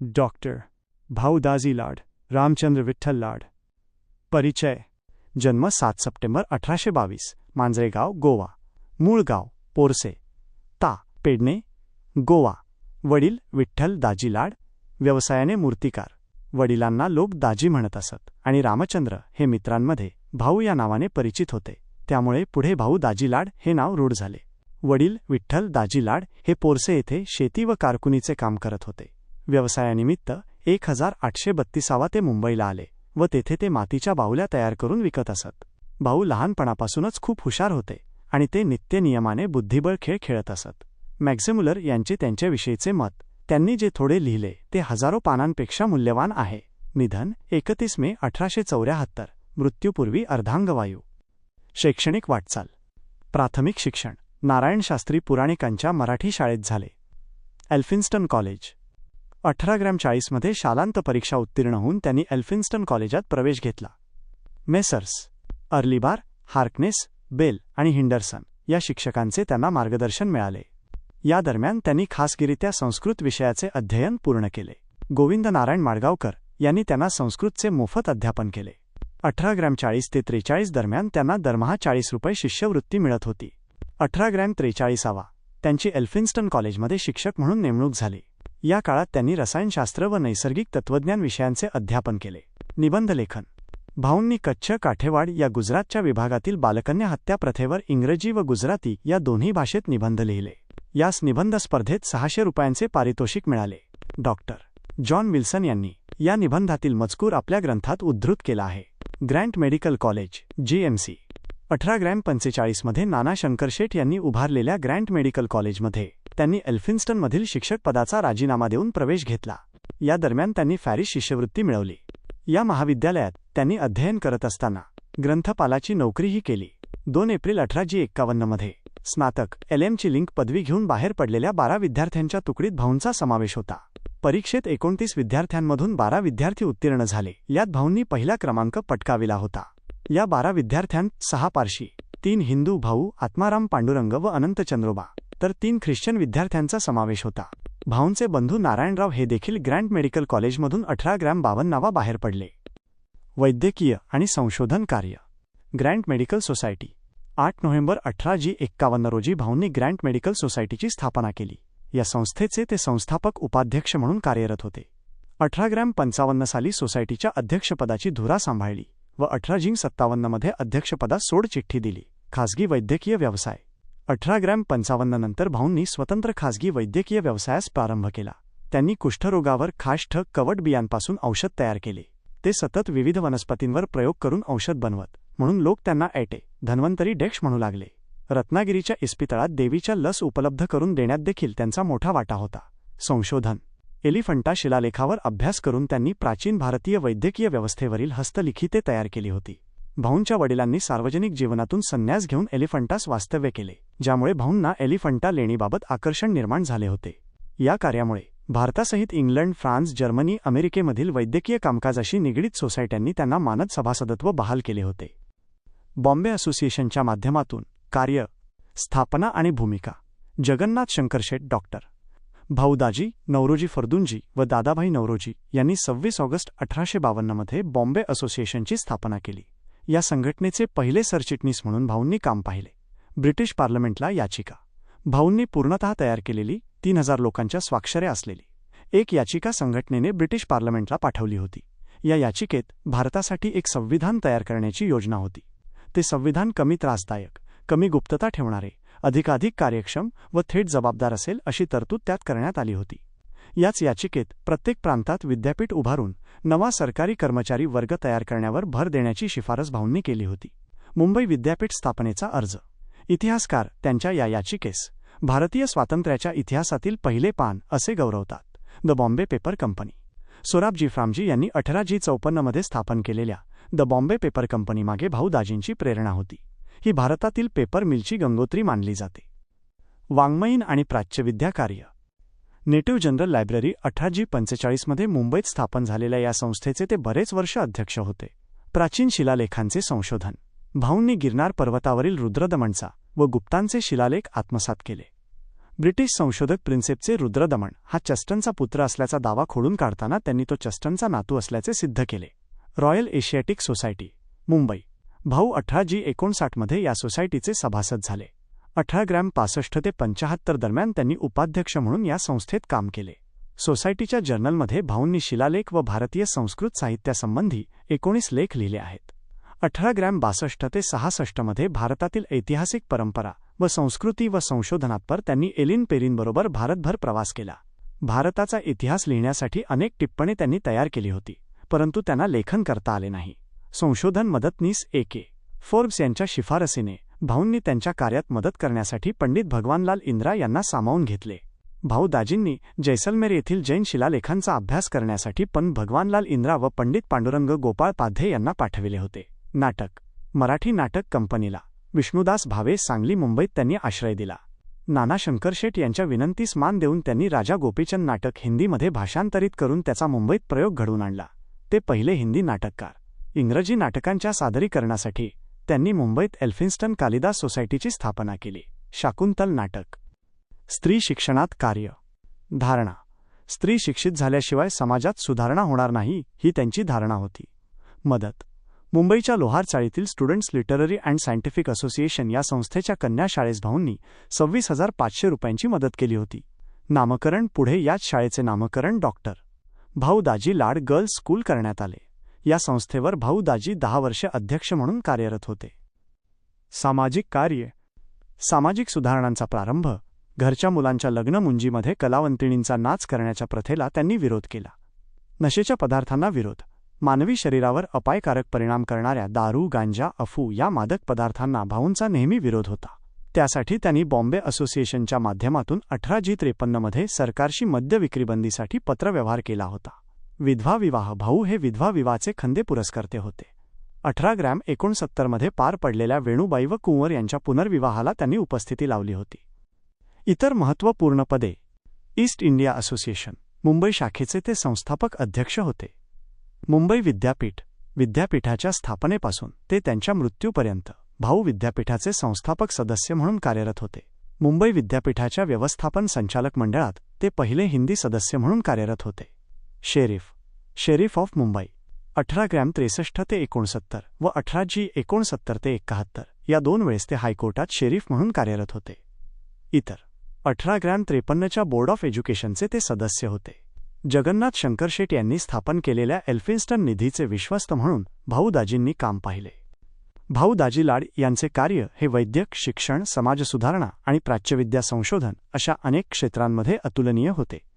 Doctor Bhau Daji Lad Ramchandra Vitthal लाड. परिचय जन्म सात सप्टेंबर अठराशे बावीस मांजरेगाव गोवा. मूळ गाव पोरसे. ता पेडणे गोवा. वडील विठ्ठल दाजी लाड व्यवसायाने मूर्तिकार. वडिलांना लोक दाजी म्हणत असत आणि रामचंद्र हे मित्रांमध्ये भाऊ या नावाने परिचित होते. त्यामुळे पुढे भाऊ दाजी लाड हे नाव रूढ झाले. वडील विठ्ठल दाजी लाड हे पोरसे येथे शेती व कारकुनीचे काम करत होते. व्यवसायानिमित्त एक हजार आठशे बत्तीसावा ते मुंबईला आले व तेथे ते मातीच्या बाहुल्या तयार करून विकत असत. भाऊ लहानपणापासूनच खूप हुशार होते आणि ते नित्यनियमाने बुद्धिबळ खेळ खेळत असत. मॅक्झिमुलर यांचे त्यांच्याविषयीचे मत त्यांनी जे थोडे लिहिले ते हजारो पानांपेक्षा मूल्यवान आहे. निधन एकतीस मे अठराशे चौऱ्याहत्तर मृत्यूपूर्वी अर्धांगवायू. शैक्षणिक वाटचाल. प्राथमिक शिक्षण. नारायणशास्त्री पुराणिकांच्या मराठी शाळेत झाले. Elphinstone college. अठरा ग्रॅम चाळीसमध्ये शालांत परीक्षा उत्तीर्ण होऊन त्यांनी एल्फिन्स्टन कॉलेजात प्रवेश घेतला. मेसर्स अर्लीबार हार्कनेस बेल आणि हिंडरसन या शिक्षकांचे त्यांना मार्गदर्शन मिळाले. या दरम्यान त्यांनी खासगिरित्या संस्कृत विषयाचे अध्ययन पूर्ण केले. गोविंद नारायण माडगावकर यांनी त्यांना संस्कृतचे मोफत अध्यापन केले. अठरा ग्रॅम चाळीस ते त्रेचाळीस दरम्यान त्यांना दरमहा चाळीस रुपये शिष्यवृत्ती मिळत होती. अठरा ग्रॅम त्रेचाळीसावा त्यांची एल्फिन्स्टन कॉलेजमध्ये शिक्षक म्हणून नेमणूक झाली. या काळात त्यांनी रसायनशास्त्र व नैसर्गिक तत्त्वज्ञान विषयांचे अध्यापन केले. निबंधलेखन भाऊंनी कच्छ काठेवाड या गुजरातच्या विभागातील बालकन्या हत्या प्रथेवर इंग्रजी व गुजराती या दोन्ही भाषेत निबंध लिहिले. यास निबंध स्पर्धेत सहाशे रुपयांचे पारितोषिक मिळाले. डॉक्टर जॉन विल्सन यांनी या निबंधातील मजकूर आपल्या ग्रंथात उद्धृत केला आहे. ग्रँट मेडिकल कॉलेज जीएमसी अठरा ग्रॅम पंचेचाळीसमध्ये नाना शंकर शेठ यांनी उभारलेल्या ग्रँट मेडिकल कॉलेजमध्ये त्यांनी एल्फिन्स्टनमधील शिक्षकपदाचा राजीनामा देऊन प्रवेश घेतला. या दरम्यान त्यांनी फॅरिस शिष्यवृत्ती मिळवली. या महाविद्यालयात त्यांनी अध्ययन करत असताना ग्रंथपालाची नोकरीही केली. दोन एप्रिल अठराशे एक्कावन्नमध्ये स्नातक एल एमची लिंक पदवी घेऊन बाहेर पडलेल्या बारा विद्यार्थ्यांच्या तुकडीत भाऊंचा समावेश होता. परीक्षेत एकोणतीस विद्यार्थ्यांमधून बारा विद्यार्थी उत्तीर्ण झाले. यात भाऊंनी पहिला क्रमांक पटकाविला होता. या बारा विद्यार्थ्यांत सहा पारशी तीन हिंदू भाऊ आत्माराम पांडुरंग व अनंत चंद्रोबा. तर तीन ख्रिश्चन विद्यार्थ्यांचा समावेश होता. भाऊंचे बंधू नारायणराव हे देखील ग्रँड मेडिकल कॉलेजमधून अठरा ग्रॅम बावन्नावा बाहेर पडले. वैद्यकीय आणि संशोधन कार्य. Grand medical society. आठ नोव्हेंबर अठरा जी एक्कावन्न रोजी भाऊंनी ग्रँड मेडिकल सोसायटीची स्थापना केली. या संस्थेचे ते संस्थापक उपाध्यक्ष म्हणून कार्यरत होते. अठरा ग्रॅम पंचावन्न साली सोसायटीच्या अध्यक्षपदाची धुरा सांभाळली व अठरा जिंग सत्तावन्नमध्ये अध्यक्षपदास सोडचिठ्ठी दिली. खासगी वैद्यकीय व्यवसाय. अठरा ग्रॅम पंचावन्न नंतर भाऊंनी स्वतंत्र खासगी वैद्यकीय व्यवसायास प्रारंभ केला. त्यांनी कुष्ठरोगावर खाष्ठ कवट बियांपासून औषध तयार केले. ते सतत विविध वनस्पतींवर प्रयोग करून औषध बनवत म्हणून लोक त्यांना ऐटे धन्वंतरी डेक्ष म्हणू लागले. रत्नागिरीच्या इस्पितळात देवीच्या लस उपलब्ध करून देण्यात देखील त्यांचा मोठा वाटा होता. संशोधन. एलिफंटा शिलालेखावर अभ्यास करून त्यांनी प्राचीन भारतीय वैद्यकीय व्यवस्थेवरील हस्तलिखिते तयार केली होती. भाऊंच्या वडिलांनी सार्वजनिक जीवनातून संन्यास घेऊन एलिफंटास वास्तव्य केले ज्यामुळे भाऊंना एलिफंटा लेणीबाबत आकर्षण निर्माण झाले होते. या कार्यामुळे भारतासहित इंग्लंड फ्रान्स जर्मनी अमेरिकेमधील वैद्यकीय कामकाजाशी निगडीत सोसायट्यांनी त्यांना मानद सभासदत्व बहाल केले होते. बॉम्बे असोसिएशनच्या माध्यमातून कार्य स्थापना आणि भूमिका. जगन्नाथ शंकरशेठ डॉक्टर भाऊदाजी नवरोजी फर्दुंजी व दादाभाई नवरोजी यांनी सव्वीस ऑगस्ट अठराशे बावन्नमध्ये बॉम्बे असोसिएशनची स्थापना केली. या संघटनेचे पहिले सरचिटणीस म्हणून भाऊंनी काम पाहिले. ब्रिटिश पार्लमेंटला याचिका. भाऊंनी पूर्णतः तयार केलेली तीन हजार लोकांच्या स्वाक्षऱ्या असलेली. एक याचिका संघटनेने ब्रिटिश पार्लमेंटला पाठवली होती. या याचिकेत भारतासाठी एक संविधान तयार करण्याची योजना होती. ते संविधान कमी त्रासदायक कमी गुप्तता ठेवणारे अधिकाधिक कार्यक्षम व थेट जबाबदार असेल अशी तरतूद त्यात करण्यात आली होती. याच याचिकेत प्रत्येक प्रांतात विद्यापीठ उभारून नवा सरकारी कर्मचारी वर्ग तयार करण्यावर भर देण्याची शिफारस भाऊंनी केली होती. मुंबई विद्यापीठ स्थापनेचा अर्ज. इतिहासकार त्यांच्या या याचिकेस भारतीय स्वातंत्र्याच्या इतिहासातील पहिले पान असे गौरवतात. The Bombay paper company. Sorabji Framji यांनी अठरा जी चौपन्नमध्ये स्थापन केलेल्या द बॉम्बे पेपर कंपनीमागे भाऊ दाजींची प्रेरणा होती. ही भारतातील पेपर मिलची गंगोत्री मानली जाते. वाङ्मयीन आणि प्राच्यविद्या कार्य नेटिव्ह जनरल लायब्ररी अठरा जी पंचेचाळीसमध्ये मुंबईत स्थापन झालेल्या या संस्थेचे ते बरेच वर्ष अध्यक्ष होते. प्राचीन शिलालेखांचे संशोधन. भाऊंनी गिरनार पर्वतावरील रुद्रदमणचा व गुप्तांचे शिलालेख आत्मसात केले. ब्रिटिश संशोधक प्रिन्सेपचे रुद्रदमन हा चस्टनचा पुत्र असल्याचा दावा खोडून काढताना त्यांनी तो चस्टनचा नातू असल्याचे सिद्ध केले. Royal asiatic society Mumbai. Bhau अठरा जी एकोणसाठमध्ये या सोसायटीचे सभासद झाले. अठरा ग्रॅम पासष्ट ते पंचाहत्तर दरम्यान त्यांनी उपाध्यक्ष म्हणून या संस्थेत काम केले. सोसायटीच्या जर्नलमध्ये भाऊंनी शिलालेख व भारतीय संस्कृत साहित्यासंबंधी एकोणीस लेख लिहिले आहेत. अठरा ग्रॅम बासष्ट ते सहासष्टमध्ये भारतातील ऐतिहासिक परंपरा व संस्कृती व संशोधनातपर त्यांनी एलिन पेरींबरोबर भारतभर प्रवास केला. भारताचा इतिहास लिहिण्यासाठी अनेक टिप्पणी त्यांनी तयार केली होती परंतु त्यांना लेखन करता आले नाही. संशोधन मदतनीस ए के. फोर्ब्स यांच्या शिफारसीने भाऊंनी त्यांच्या कार्यात मदत करण्यासाठी पंडित भगवानलाल इंद्रा यांना सामावून घेतले. भाऊ दाजींनी जैसलमेर येथील जैन शिलालेखांचा अभ्यास करण्यासाठी पण भगवानलाल इंद्रा व पंडित पांडुरंग गोपाळ पाध्ये यांना पाठविले होते. नाटक. मराठी नाटक कंपनीला. विष्णुदास भावे सांगली मुंबईत त्यांनी आश्रय दिला. नाना शंकरशेठ यांच्या विनंतीस मान देऊन त्यांनी राजा गोपीचंद नाटक हिंदीमध्ये भाषांतरित करून त्याचा मुंबईत प्रयोग घडवून आणला. ते पहिले हिंदी नाटककार. इंग्रजी नाटकांच्या सादरीकरणासाठी त्यांनी मुंबईत एल्फिन्स्टन कालिदास सोसायटीची स्थापना केली. शाकुंतल नाटक. स्त्री शिक्षणात कार्य. धारणा. स्त्री शिक्षित झाल्याशिवाय समाजात सुधारणा होणार नाही ही त्यांची धारणा होती. मदत. मुंबईच्या लोहार चाळीतील students literary and scientific association या संस्थेच्या कन्या शाळेस भाऊंनी सव्वीस हजार पाचशे रुपयांची मदत केली होती. नामकरण पुढे याच शाळेचे नामकरण doctor. Bhau Daji Lad girls school करण्यात आले. या संस्थेवर भाऊ दाजी दहा वर्षे अध्यक्ष म्हणून कार्यरत होते. सामाजिक कार्य. सामाजिक सुधारणांचा प्रारंभ. घरच्या मुलांच्या लग्नमुंजीमध्ये कलावंतिणींचा नाच करण्याच्या प्रथेला त्यांनी विरोध केला. नशेच्या पदार्थांना विरोध. मानवी शरीरावर अपायकारक परिणाम करणाऱ्या दारू गांजा अफू या मादक पदार्थांना भाऊंचा नेहमी विरोध होता. त्यासाठी त्यांनी बॉम्बे असोसिएशनच्या माध्यमातून अठरा जी त्रेपन्नमध्ये सरकारशी मद्य विक्रीबंदीसाठी पत्रव्यवहार केला होता. विधवा विवाह. भाऊ हे विधवा विवाहाचे खंदे पुरस्कर्ते होते. अठरा ग्रॅम एकोणसत्तरमध्ये पार पडलेल्या वेणूबाई व कुंवर यांच्या पुनर्विवाहाला त्यांनी उपस्थिती लावली होती. इतर महत्त्वपूर्ण पदे. East India association. मुंबई शाखेचे ते संस्थापक अध्यक्ष होते. मुंबई विद्यापीठ. विद्यापीठाच्या स्थापनेपासून ते त्यांच्या मृत्यूपर्यंत. भाऊ विद्यापीठाचे संस्थापक सदस्य म्हणून कार्यरत होते. मुंबई विद्यापीठाच्या व्यवस्थापन संचालक मंडळात ते पहिले हिंदी सदस्य म्हणून कार्यरत होते. शेरीफ. Sheriff of Mumbai. अठरा ग्रॅम त्रेसष्ट ते एकोणसत्तर व अठरा जी एकोणसत्तर ते एकाहत्तर. या दोन वेळेस ते हायकोर्टात शेरीफ म्हणून कार्यरत होते. इतर. अठरा ग्रॅम त्रेपन्नच्या बोर्ड ऑफ एज्युकेशनचे ते सदस्य होते. जगन्नाथ शंकरशेट यांनी स्थापन केलेल्या एल्फिन्स्टन निधीचे विश्वस्त म्हणून भाऊ दाजींनी काम पाहिले. भाऊ दाजी लाड यांचे कार्य हे वैद्यक शिक्षण समाजसुधारणा आणि प्राच्यविद्या संशोधन अशा अनेक क्षेत्रांमध्ये अतुलनीय होते.